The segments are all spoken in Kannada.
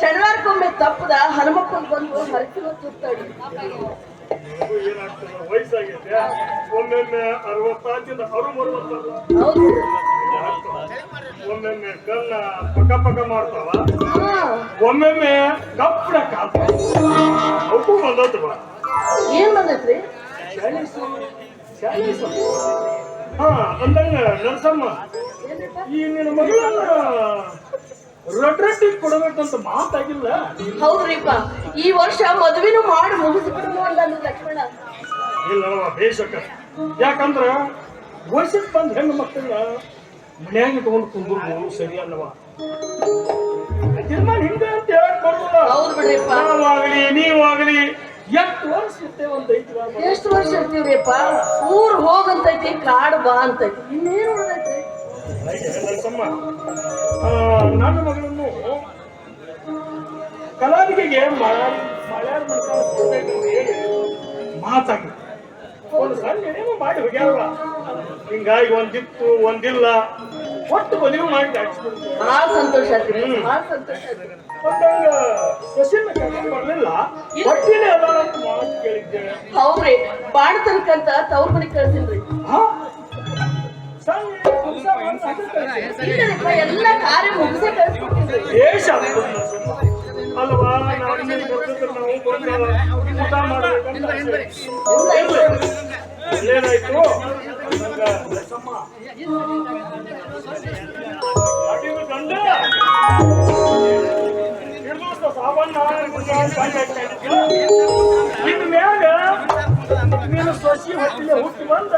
ಶನಿವಾರಕ್ಕೊಮ್ಮೆ ತಪ್ಪದ ಹನುಮಪ್ಪನ್ ಬಂದು ಹರಕಿನ ತುತ್ತಾಡಿ ವಯಸ್ಸಾಗೈತೆ. ಒಮ್ಮೊಮ್ಮೆ ಅರವತ್ತಾಚಿಂದ ಅರು ಒಮ್ಮೊಮ್ಮೆ ಕಣ್ಣ ಪಕ ಪಕ ಮಾಡ್ತಾವ. ಹಾ. ಒಮ್ಮೊಮ್ಮೆ ಕಪ್ಪಡ ಕಾಪ ಅವಕ್ಕೂ ಬಂದದ್ದು ಬಾ. ಏನ್ ಬಂದೈತ್ರಿ? ಹಾ ಅಂದಂಗ ನರಸಮ್ಮ? ಈ ನಿನ್ನ ಮಗಳನ್ನ ರೊಟ್ಟಿ ಕೊಡಬೇಕಂತ ಮಾತಾಗಿಲ್ಲ. ಹೌದ್ರಿಪ್ಪ ಈ ವರ್ಷ ಮದುವೆನೂ ಮಾಡಿ ಮುಗಿಸ್ಬಿಡೋಣ ಅಂದ ಲಕ್ಷ್ಮಣ. ಇಲ್ಲವ ಬೇಸಕ ಯಾಕಂದ್ರ ವರ್ಷಕ್ಕೆ ಬಂದ ಹೆಣ್ಣು ಮಕ್ಕಳನ್ನ ಮನ್ಯಾಗ ಇಟ್ಕೊಂಡು ಕುಂದ್ರು ಸರಿ ಅಲ್ಲವ? ತೀರ್ಮಾನ ಹಿಂಗ ಅಂತ ಹೇಳಕ್ ಬರೋದಿಲ್ಲ. ಹೌದ್ ಬಿಡ್ರಿಪ್ಪ. ನಾವಾಗಲಿ ನೀವಾಗಲಿ ಎಷ್ಟು ವರ್ಷ ಇರ್ತೇವೆ ಒಂದು ಐತಿ ಎಷ್ಟು ವರ್ಷ ಇರ್ತೀವ್ರಿಪ್ಪ? ಊರ್ ಹೋಗಂತೈತಿ ಕಾಡ್ ಬಾ ಅಂತೈತಿ. ಇನ್ನೇನು ಉಳ್ದೈತ್ರಿ ನರಸಮ್ಮ ನನ್ನ ಮಗಳನ್ನು ಕಲಾವಿಗೆಗೆ ಮಳ್ಯಾರ ಹೇಳಿ ಮಾತಾಗಿ ಒಂದು ಸಣ್ಣ ಏನೇನೋ ಮಾಡಿ ಹೋಗ್ಯಾರವ ಹಿಂಗಾಗಿ ಒಂದಿತ್ತು ಒಂದಿಲ್ಲ. ಒಟ್ಟು ಮದುವೆ ಮಾಡಿ ಬಹಳ ಸಂತೋಷ ಬಹಳ ಸಂತೋಷ ಸಸಿನ ಬರಲಿಲ್ಲ. ಒಟ್ಟಿನೇ ಅಂತ ಮಾತು ಕೇಳಿದ್ದೆ. ಹೌದ್ರಿ ಬಾಡ್ ತನಕಂತ ತವ್ರ ಮನೆ ಕಳ್ಸಿನ್ರಿ. ಹಾ? ಸಣ್ಣ ಎಲ್ಲ ಕಾರ್ಯ ಮುಗಿಸಿ ದೇಶ ಅಲ್ವಾ ನಾವು ಊಟ ಮಾಡ್ಬೇಕಂತ. ಏನಾಯ್ತು ಗಂಡ ಅಂತ ಇನ್ ಮ್ಯಾಗ ನೀನು ಸಸಿ ಹೊಟ್ಟಿಲೆ ಹುಟ್ಟಿ ಬಂದ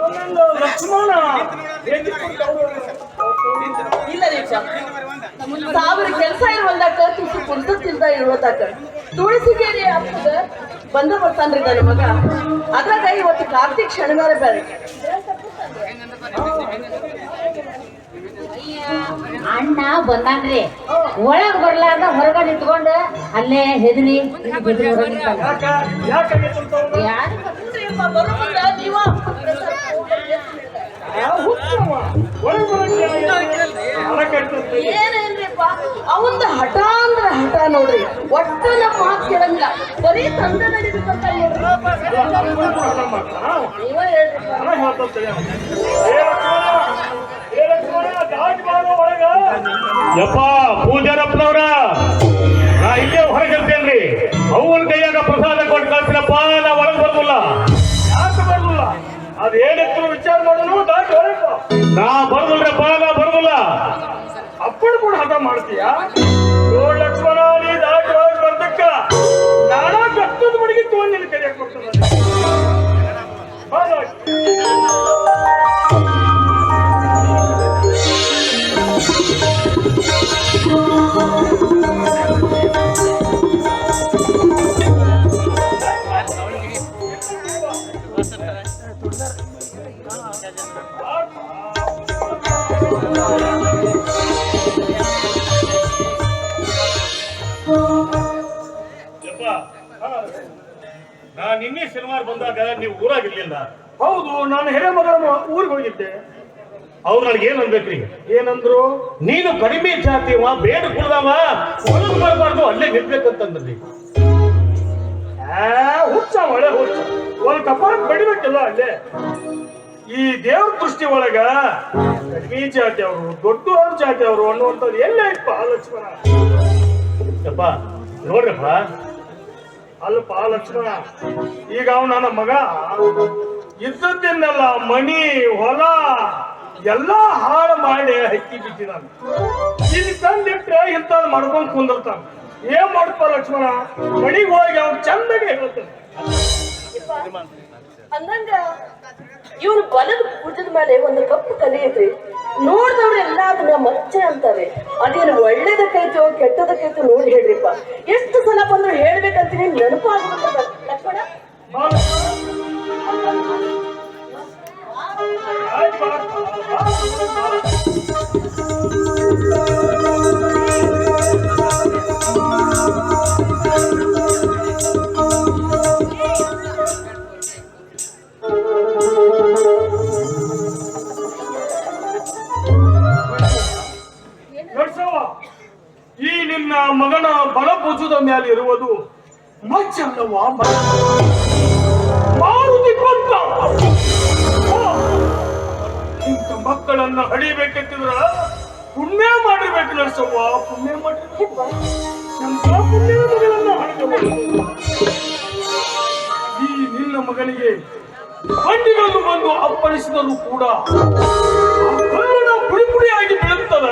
ಒಂದೊಂದು ಲಕ್ಷ್ಮಣ? ಇಲ್ಲ ರೀಪ ಸಾವಿರ ಕೆಲಸ ಇರುವಲ್ದಾಕ ತುಸು ಕುಂತಿಲ್ದ ಇರುವುದಾಕ ತುಳಸಿಗೇರಿ ಹಬ್ಬದ ಬಂದ ಬರ್ತಾನ್ರಿ ನನ್ನ ಮಗ ಅದ್ರಾಗ ಇವತ್ತು ಕಾರ್ತಿಕ್ ಶನಿವಾರ ಬೇರೆ ಅಣ್ಣ ಬಂದಾನ್ರಿ. ಒಳಗ್ ಬರ್ಲಾರ್ದ ಹೊರಗಡೆ ಇಟ್ಕೊಂಡು ಅಲ್ಲೇ ಹೆದರಿ ಅವಂದ ಹಠ ಅಂದ್ರ ಹಠ ನೋಡ್ರಿ. ಒಟ್ಟ ನಮ್ಮ ಮಾತು ಕೇಳಂಗಿಲ್ಲ. ಬರೀ ತಂದೆ ನಡಿಬೇಕಂತ ಹೇಳ್ರಿ. ಯಪ್ಪ, ಪೂಜಾರಪ್ಪನವ್ರ ನಾ ಇಲ್ಲೇ ಹೊರಗಿರ್ತೇನ್ರಿ ಅವನ ಕೈಯಾಗ ಪ್ರಸಾದ ಕೊಟ್ಟು ಕಳ್ಸಿನಪ್ಪ, ನಾ ಒಳಗೆ ಬರ್ಲಿಲ್ಲ ಯಾಕೆ ಬರ್ಲಿಲ್ಲ? ಅದೇನಿತ್ತು ವಿಚಾರ ಮಾಡೋನು ದಾಟಿ ಹೊರಗು. ನಾ ಬರ್ದಿಲ್ರಪ್ಪ ನಾ ಬರ್ದಿಲ್ಲ ಅಪ್ಪನ ಕೂಡ ಹಠ ಮಾಡ್ತೀಯ ನೋಡ್ ನಿನ್ನೆ ಶನಿವಾರ ಬಂದಾಗ ನೀವು ಊರಾಗಿರ್ಲಿಲ್ಲ. ಹೌದು ನಾನು ಹೆರೆ ಮಗಳ ಊರಿಗೆ ಹೋಗಿದ್ದೆ. ಅವ್ರು ನನಗೆ ಏನ್ ಅನ್ಬೇಕ್ರಿ? ಏನಂದ್ರು? ನೀನು ಕಡಿಮೆ ಜಾತಿವ ಬೇಡ ಕುಡ್ದವ ಹೊಲಕ್ ಬರಬಾರ್ದು ಅಲ್ಲೇ ನಿಲ್ಬೇಕಂತಂದ್ರಿ. ಆ, ಹುಚ್ಚ ಒಳ್ಳೆ ಹುಚ್ಚ. ಒಂದು ಕಪಾಳ ಬಡಿಬೇಕಿಲ್ಲ ಅಲ್ಲೇ. ಈ ದೇವ್ರ ದೃಷ್ಟಿ ಒಳಗ ಕಡಿಮೆ ಜಾತಿ ಅವರು ದೊಡ್ಡವ್ರ ಜಾತಿ ಅವರು ಅನ್ನುವಂಥದ್ದು ಎಲ್ಲೇ ಇಪ್ಪ ಲಕ್ಷ್ಮಣ. ನೋಡ್ರಪ್ಪ ಅಲ್ಪ ಲಕ್ಷ್ಮಣ ಈಗ ಅವ ನನ್ನ ಮಗ ಇದ್ದದ್ದನ್ನೆಲ್ಲ ಮಣಿ, ಹೊಲ, ಎಲ್ಲ ಹಾಳು ಮಾಡಿ ಹಕ್ಕಿ ಬಿಟ್ಟಿದ್ದಾನೆ. ಇಲ್ಲಿ ತಂದಿಟ್ರೆ ಇಂಥದ್ ಮಾಡ್ಕೊಂಡು ಕುಂದಿರ್ತಾನೆ. ಏನ್ ಮಾಡ್ಪ ಲಕ್ಷ್ಮಣ? ಮನಿಗೆ ಹೋಗಿ ಅವ್ನು ಚಂದಗೆ ಹೇಳ್ತಾನೆ. ಅಂದಂಗ ಇವ್ರ ಬಲದ ಭುಜದ ಮೇಲೆ ಒಂದು ಕಪ್ಪು ಕಲೆ ಐತ್ರಿ. ನೋಡ್ದವ್ರೆಲ್ಲ ಅದನ್ನ ಮಚ್ಚೆ ಅಂತಾರೆ. ಅದೇನು ಒಳ್ಳೇದಕ್ಕೈತೋ, ಕೆಟ್ಟದಕ್ಕೈತೋ ನೋಡಿ ಹೇಳ್ರಿಪ್ಪ. ಎಷ್ಟು ಸಲ ಬಂದ್ರು ಹೇಳ್ಬೇಕಂತೀನಿ, ನೆನಪು ಆಗ್ಬಿಟ್ಟದ ಲಕ್ಷ್ಮಣ. ಮಗನ ಬಲಭುಜದ ಮೇಲೆ ಇರುವುದು ಮಜ್ಜಲ್ಲವ ಮಾರುತಿ ಓ, ಇಂಥ ಮಕ್ಕಳನ್ನ ಹಡಿಬೇಕೆಂತಿದ್ರ ಪುಣ್ಯ ಮಾಡಿರ್ಬೇಕು ನಡ್ಸವ್ವ ಪುಣ್ಯ ಮಾಡಿರ್ಬೇಕು. ಹಡಿಬೇಕು ಈ ನಿನ್ನ ಮಗನಿಗೆ ಬಂಡಿಗಳನ್ನು ಬಂದು ಅಪ್ಪಳಿಸಿದರೂ ಕೂಡ ಪುಡಿ ಪುಡಿಯಾಗಿ ಬೀಳುತ್ತದ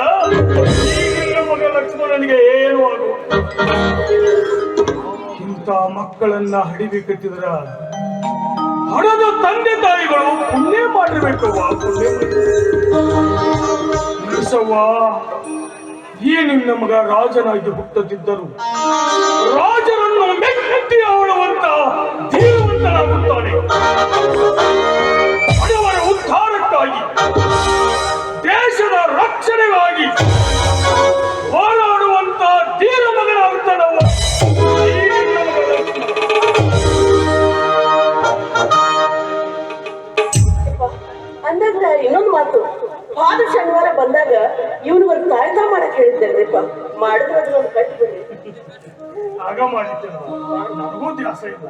ಮಗ ಲಕ್ಷ್ಮಣನಿಗೆ ಏನು ಆಗುವ ಇಂಥ ಮಕ್ಕಳನ್ನ ಹಡಿಬೇಕಂತಿದ್ರ ಹಣದ ತಂದೆ ತಾಯಿಗಳು ಪುಣ್ಯ ಮಾಡಿರ್ಬೇಕು ಪುಣ್ಯ ನರಸವ್ವ, ಈ ನಿನ್ನ ಮಗ ರಾಜನಾಗಿ ಹುಟ್ಟದಿದ್ದರು ರಾಜನನ್ನು ಮೆಚ್ಚಿ ಆಳುವಂತ ಧೀರವಂತನಾಗುತ್ತಾನೆ. ಉದ್ಧಾರಕ್ಕಾಗಿ, ದೇಶದ ರಕ್ಷಣೆಗಾಗಿ ಹೋರಾಡುವಂತ ಧೀರ ಮಗನಾಗುತ್ತಾನವ ಈ ನಿನ್ನ ಮಗ ಲಕ್ಷ್ಮಣ. ಅಂದಾಗ ಇನ್ನೊಂದು ಮಾತು. ಹಾದ ಶನಿವಾರ ಬಂದಾಗ ಇವನು ಒಂದು ಕಾಯ್ತಾ ಮಾಡಕ್ ಹೇಳಿದ್ದೇನೆಪ್ಪ? ಮಾಡಿದ್ರೆ ಅದನ್ನೊಂದು ಒಂದು ಆಗ ಮಾಡಿದ್ದೆ. ನನಗೂ ದ್ಯಾಸ ಇಲ್ಲ.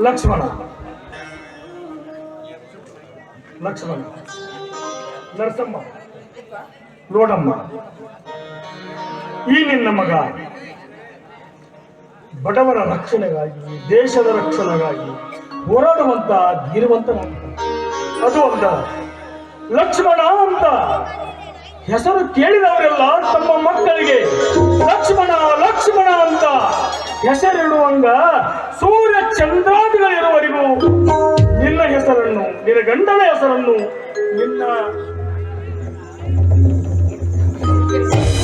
ಲಕ್ಷ್ಮಣ. ಲಕ್ಷ್ಮಣ. ನರಸಮ್ಮ. ನೋಡಮ್ಮ ಈ ನಿನ್ನ ಮಗ ಬಡವರ ರಕ್ಷಣೆಗಾಗಿ, ದೇಶದ ರಕ್ಷಣೆಗಾಗಿ ಹೋರಾಡುವಂತ ಧೀರವಂತನಾಗಿದ್ದಾನೆ. ಅದು ಅಂತ ಲಕ್ಷ್ಮಣ ಅಂತ. ಹೆಸರು ಕೇಳಿದವರೆಲ್ಲ ತಮ್ಮ ಮಕ್ಕಳಿಗೆ, ಲಕ್ಷ್ಮಣ ಲಕ್ಷ್ಮಣ ಅಂತ ಹೆಸರಿಡುವಂಗ ಸೂರ್ಯ ಚಂದ್ರಾದಿಗಳಿರುವವರೆಗೂ ನಿನ್ನ ಹೆಸರನ್ನು, ನಿನ್ನ ಗಂಡನ ಹೆಸರನ್ನು ನಿನ್ನ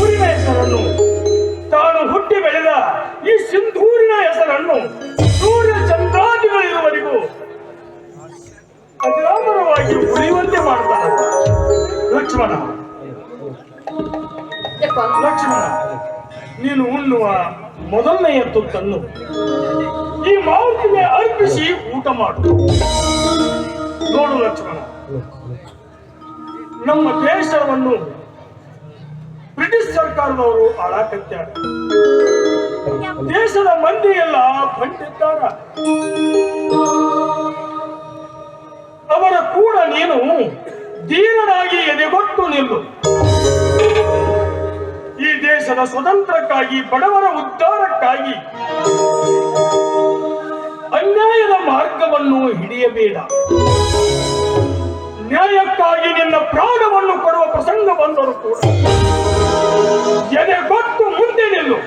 ಊರಿನ ಹೆಸರನ್ನು ತಾನು ಹುಟ್ಟಿ ಬೆಳೆದ ಈ ಸಿಂಧೂರಿನ ಹೆಸರನ್ನು ಸೂರ್ಯ ಚಂದ್ರಾದಿಗಳಿರುವವರೆಗೂ ಅಜರಾಮರವಾಗಿ ಉಳಿಯುವಂತೆ ಮಾಡ್ತಾನೆ ಲಕ್ಷ್ಮಣ. ಲಕ್ಷ್ಮಣ ನೀನು ಉಣ್ಣುವ ಮೊದಲನೆಯ ತುತ್ತನ್ನು ಈ ಮಾವುತಿಗೆ ಅರ್ಪಿಸಿ ಊಟ ಮಾಡು. ನೋಡು ಲಕ್ಷ್ಮಣ ನಮ್ಮ ದೇಶವನ್ನು ಬ್ರಿಟಿಷ್ ಸರ್ಕಾರದವರು ಆಳಾಕತ್ಯಾರ ದೇಶದ ಮಂದಿ ಎಲ್ಲ ಬಂದಿದ್ದಾರ. ಸ್ವತಂತ್ರಕ್ಕಾಗಿ, ಬಡವರ ಉದ್ಧಾರಕ್ಕಾಗಿ ಅನ್ಯಾಯದ ಮಾರ್ಗವನ್ನು ಹಿಡಿಯಬೇಡ. ನ್ಯಾಯಕ್ಕಾಗಿ ನಿನ್ನ ಪ್ರಾಣವನ್ನು ಕೊಡುವ ಪ್ರಸಂಗ ಬಂದರೂ ಕೂಡ ಎದೆಗೊಟ್ಟು ಮುಂದೆ ನಿಲ್ಲು.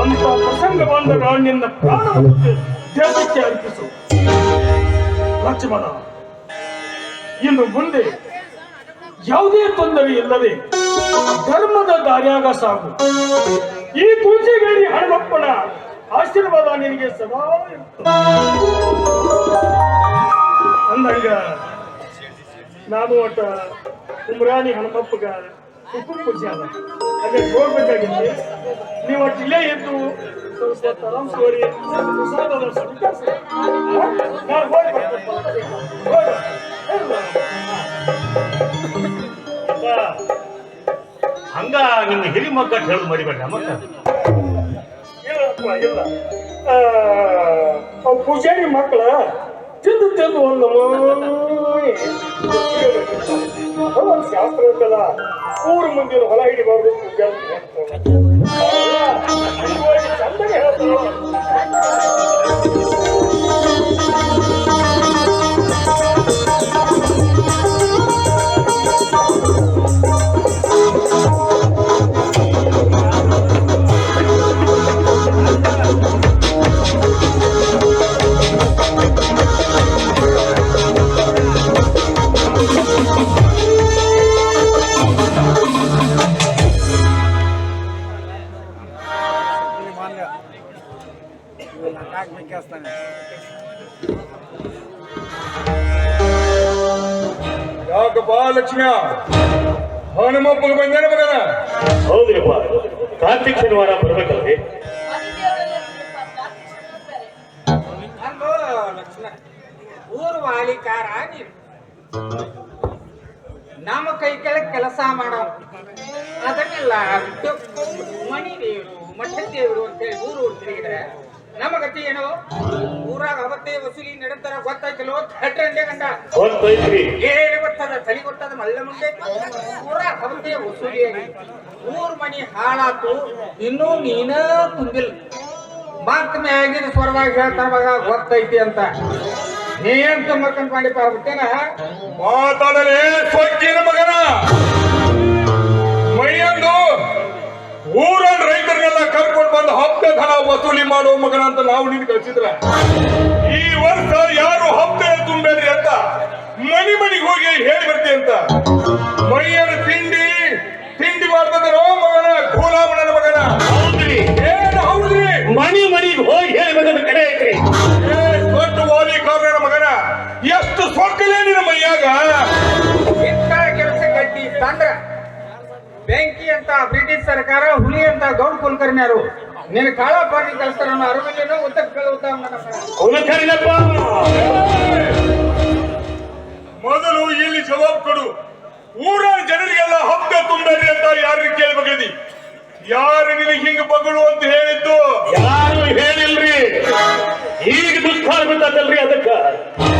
ಅಂತ ಪ್ರಸಂಗ ಬಂದಾಗ ನಿನ್ನ ಪ್ರಾಣವನ್ನು ದೇಶಕ್ಕೆ ಅರ್ಪಿಸು. ಲಕ್ಷ್ಮಣ, ಇನ್ನು ಮುಂದೆ ಯಾವುದೇ ತೊಂದರೆ ಇಲ್ಲದೆ ಧರ್ಮದ ದಾರಿಯಾಗ ಸಾಗು ಈ ತುಳಸಿಗೇರಿ ಹನುಮಪ್ಪನ ಆಶೀರ್ವಾದ ನಿನಗೆ ಸದಾ ಅಂದಂಗ ನಾನು ಒಟ್ಟ ಉಮ್ರಾನಿ ಹನುಮಪ್ಪಗ ಉಪ್ಪು ಪೂಜೆ ಅಲ್ಲ ಅದೇ ಹೋಗ್ಬೇಕಾಗಿತ್ತು. ನೀವು ಒಟ್ಟು ಇಲ್ಲೇ ಇದ್ದು ಸ್ವಲ್ಪ ತರಾಂಸೋರಿ ಪ್ರಸಾದದ ಸ್ವೀಕರಿಸಿ. ಹೋಗ್ ನಾನು. ಹೋಗು. ನಿಮ್ಮ ಹಿರಿ ಮಗ್ಗ ಹೇಳಿ ಮರಿಬೇಡ ಇಲ್ಲಪ್ಪ, ಇಲ್ಲ. ಅವ್ ಪೂಜಾರಿ ಮಕ್ಕಳ ತಿಂದು ತಿಂದು ಒಂದು ಶಾಸ್ತ್ರ ಊರು ಮುಂದಿನ ಹೊಲ ಹಿಡಿಬಾರ್ದು ಪೂಜಾರಿ ಯಾಕಪ್ಪ ಲಕ್ಷ್ಮ್ಯ ಹನುಮಪ್ಪಗೆ ಬಂದೇನ ಮಗನ? ಹೌದ್ರಿಪ್ಪ ಕಾರ್ತಿಕ್ ಶನಿವಾರ ಬರ್ಬೇಕಲ್ರಿ? ಊರು ನಮ್ಮ ಕೈ ಕೆಳಗೆ ಕೆಲಸ ಮಾಡೋ ಅದನ್ನೆಲ್ಲ ಮಣಿ ದೇವರು ಮಠದ ದೇವರು ಅಂತೇಳಿ ಊರು ಊರು ತಿರುಗಿದ್ರೆ ನಮ್ಮ ಗತಿ ಏನು? ಊರಾಗ ಅವತ್ತೇ ವಸೂಲಿ ನಡೆಸ್ತಾರ ಗೊತ್ತಾಯ್ತಲ್ಲೋ? ಥಟ್ರಂಡೆ ಗಂಡ. ಗೊತ್ತೈತ್ರಿ ಏನು ಗೊತ್ತದ ತಲೆ ಗೊತ್ತದ ಮಲ್ಲ ಮುಂದೆ ಊರಾಗ ಅವತ್ತೇ ವಸೂಲಿ ಆಗಿ ಊರ್ ಮನಿ ಹಾಳಾತು. ಇನ್ನೂ ನೀನ ತುಂಬಿಲ್ಲ. ಮತ್ ಮ್ಯಾಗಿನ ಸ್ವರವಾಗಿ ಹೇಳ್ತಾರ ಮಗ ಗೊತ್ತೈತಿ ಅಂತ. ನೀನ್ ತುಂಬಕಂತ ಮಾಡಿಪ್ಪ ಬಿಟ್ಟೇನ ಮಾತಾಡಲೇ ಸೊಕ್ಕಿನ ಮಗನ. ಮೈಯಂದು ಊರನ್ ರೈತರನ್ನೆಲ್ಲ ಕರ್ಕೊಂಡು ಬಂದು ಹಪ್ತೆ ಹಣ ವಸೂಲಿ ಮಾಡೋ ಮಗನ ಅಂತ ನಾವು ನಿನ್ ಕಳಿಸಿದ್ರ? ಈ ವರ್ಷ ಯಾರು ಹಪ್ತೆ ತುಂಬೇಡ್ರಿ ಅಂತ ಮನಿ ಮನಿಗೆ ಹೋಗಿ ಹೇಳಿ ಬರ್ತಿ ಅಂತ. ಮೈಯನ ತಿಂಡಿ ತಿಂಡಿ ಮಾಡ್ತದನೋ ಮಗನ ಗೋಲಾಮನ ಮಗನ. ಹೌದ್ರಿ. ಏನ್ ಹೌದ್ರಿ. ಮನಿ ಮನಿಗೆ ಹೋಗಿ ಹೇಳಿ ಬಂದ ಕಡೆ ಐತ್ರಿ ದೊಡ್ಡ ಕಾರಣ ಮಗನ ಎಷ್ಟು ಸೊಕ್ಕಲೇ ನಿನ್ನ ಮೈಯಾಗ? ಇಂಥ ಕೆಲಸ ಕಟ್ಟಿ ತಂದ್ರ? ಬೆಂಕಿ ಅಂತ ಬ್ರಿಟಿಷ್ ಸರ್ಕಾರ ಹುಲಿ ಅಂತ ಗೌಡ್ ಕುಲಕರ್ಣಿಯರು. ನೀನು ಕಾಳ ಪಾಟಿ ಕಳಿಸ್ತಾರ ಅನ್ನೋ ಅರಿವಿಲ್ಲೇನೋ ಉತ್ತಕ್ಕೆ ಕೇಳುತ್ತಾ ಕುಲಕರ್ಣಪ್ಪ ಮೊದಲು ಇಲ್ಲಿ ಜವಾಬ್ ಕೊಡು. ಊರ ಜನರಿಗೆಲ್ಲ ಹಬ್ಬ ತುಂಬರಿ ಅಂತ ಯಾರಿಗೆ ಕೇಳ್ಬೇಕಿದಿ? ಯಾರು ನಿನಗೆ ಹಿಂಗ ಬಗಳು ಅಂತ ಹೇಳಿದ್ದು? ಯಾರು ಹೇಳಿಲ್ರಿ? ಈಗ ದುಃಖ ಆಗ್ಬಿಟ್ಟಲ್ರಿ ಅದಕ್ಕ.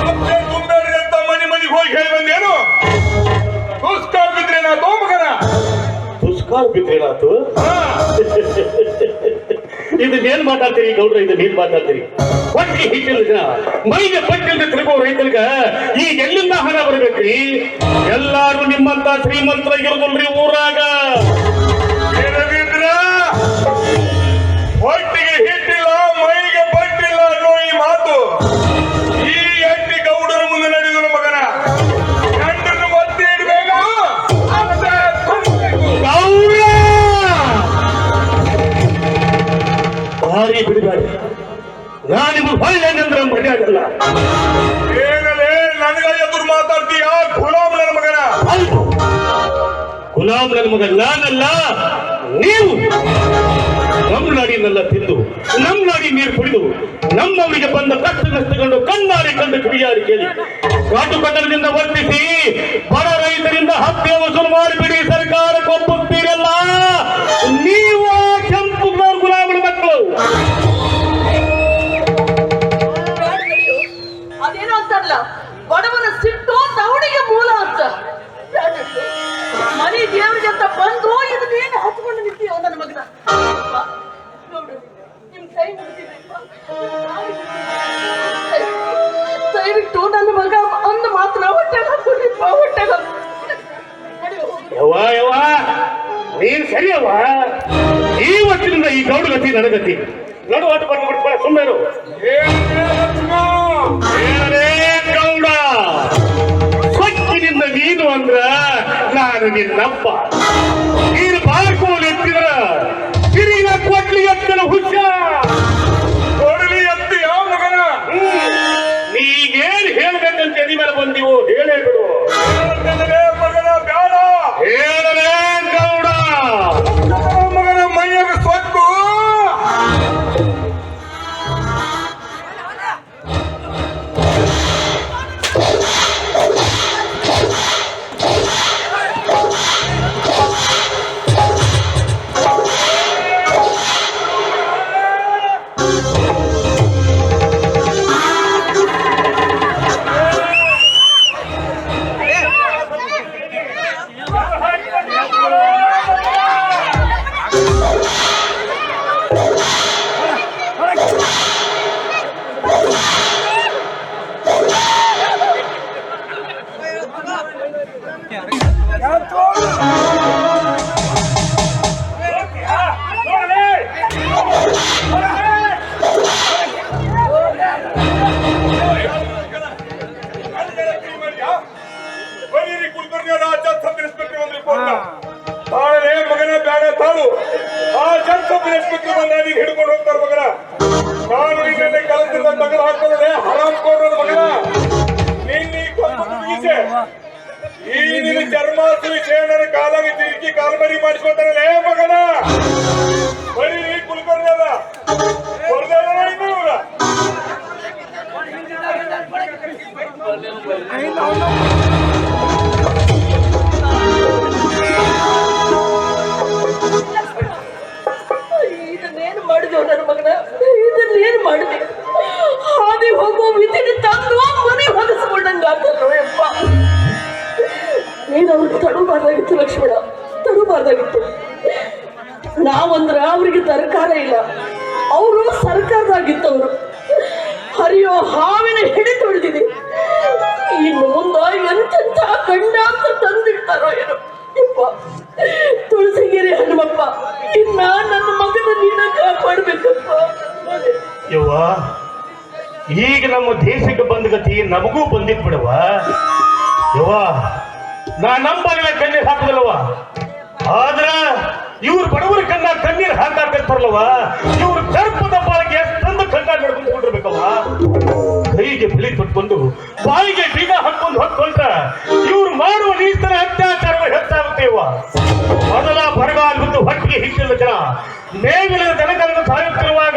ಹಬ್ಬ ತುಂಬರಿ ಅಂತ ಮನೆ ಮನೆಗೆ ಹೋಗಿ ಹೇಳಿ ಬಂದೇನು? ದುಷ್ಟ ಬಿದ್ರೆ ನಾ ತೋ ಮಗನ ಬಿದ್ದು ಹೇಳಾತು. ಇದನ್ನೇನ್ ಮಾತಾಡ್ತೀರಿ ಗೌಡ್ರ? ಇದನ್ನೇನ್ ಮಾತಾಡ್ತೀರಿ? ಹೊಟ್ಟೆ ಹಿಟ್ಟಿಲ್ಲ ಜನ, ಮೈಗೆ ಪಟ್ಟಿಲ್ದ ತಿರುಗೋ ರೈತರಿಗ ಈಗ ಎಲ್ಲಿಂದ ಹಣ ಬರ್ಬೇಕ್ರಿ? ಎಲ್ಲಾರು ನಿಮ್ಮಂತ ಶ್ರೀಮಂತರಾಗಿರೋದಲ್ರಿ ಊರಾಗ. ಅಂದ್ರೆ ಮರ್ಯಾದಲ್ಲ. ಏನಲೇ ನನಗ ಎದುರು ಮಾತಾಡ್ತೀಯ? ಗುಲಾಮ್ ನನ್ನ ಮಗನ? ಗುಲಾಮ್ ನನ್ನ ಮಗ ನಾನಲ್ಲ ನೀವು. ನಮ್ಮ ನಾಡಿನೆಲ್ಲ ತಿಂದು ನಮ್ಮ ನಾಡಿ ನೀರು ಕುಡಿದು ನಮ್ಮವರಿಗೆ ಬಂದ ಕಷ್ಟ ನಷ್ಟಗಳು ಕಣ್ಣಾರಿ ಕಂಡು ಕಿಡಿಯಾರಿ ಕೇಳಿ. ಕಾಟು ಕಟ್ಟಡದಿಂದ ವರ್ತಿಸಿ ಬಡ ರೈತರಿಂದ ಹತ್ಯೆ ವಸೂಲು ಮಾಡಿಬಿಡಿ ಸರ್ಕಾರಕ್ಕೆ ಒಪ್ಪುತ್ತೀರಲ್ಲ ನೀವು ಕೆಂಪು ಗುಲಾಮನ ಮಕ್ಕಳು. ಮನೆ ದೇವ್ರಿಗೆ ಅಂತ ಬಂದು ಇದನ್ನೇನು ಹಚ್ಕೊಂಡು ನಿಂತೀಯೋ ನನ್ನ ಮಗನ ನೋಡು ನಿಮ್ ಕೈ ಮುಗಿದಿದ್ದಪ್ಪ. ದಯವಿಟ್ಟು ನನ್ನ ಮಗ ಅಂದ ಮಾತ್ರ ಹೊಟ್ಟೆ ಹಾಕೊಂಡಿಪ್ಪ ಹೊಟ್ಟೆ. ಯವ್ವ ಯವ್ವ ನೀನ್ ಸರಿಯವ್ವ ಈ ಗೌಡ ಗತಿ ನನಗತಿ ನಡು ಆಟ ಬಂದ್ಬಿಡ್ಬೇಡ ಸುಮ್ಮನೆ ನಿನ್ನಪ್ಪ ನೀನು ಬಾಳ್ಕೋಲ್ ಹಿಡ್ಕೊಂಡು ಕೈಗೆ ಬಿಳಿ ಕೊಟ್ಕೊಂಡು ಬಾಯಿಗೆ ಬೀಗ ಹಾಕೊಂಡು ಹೊತ್ಕೊಳ್ತಾ ಇವ್ರು ಮಾಡುವ ನೀರ್ತನ ಅತ್ಯಾಚಾರಗಳು ಹೆಚ್ಚಾಗುತ್ತೇವ ಮೊದಲ ಬರಗಾಲ ಮತ್ತು ಹೊಟ್ಟಿಗೆ ಹಿಟ್ಟಿಲ್ಲ ಜನ. ಮೇವಿಲ್ಲದ ಜನಗಳನ್ನು ಸಾಯುತ್ತಿರುವಾಗ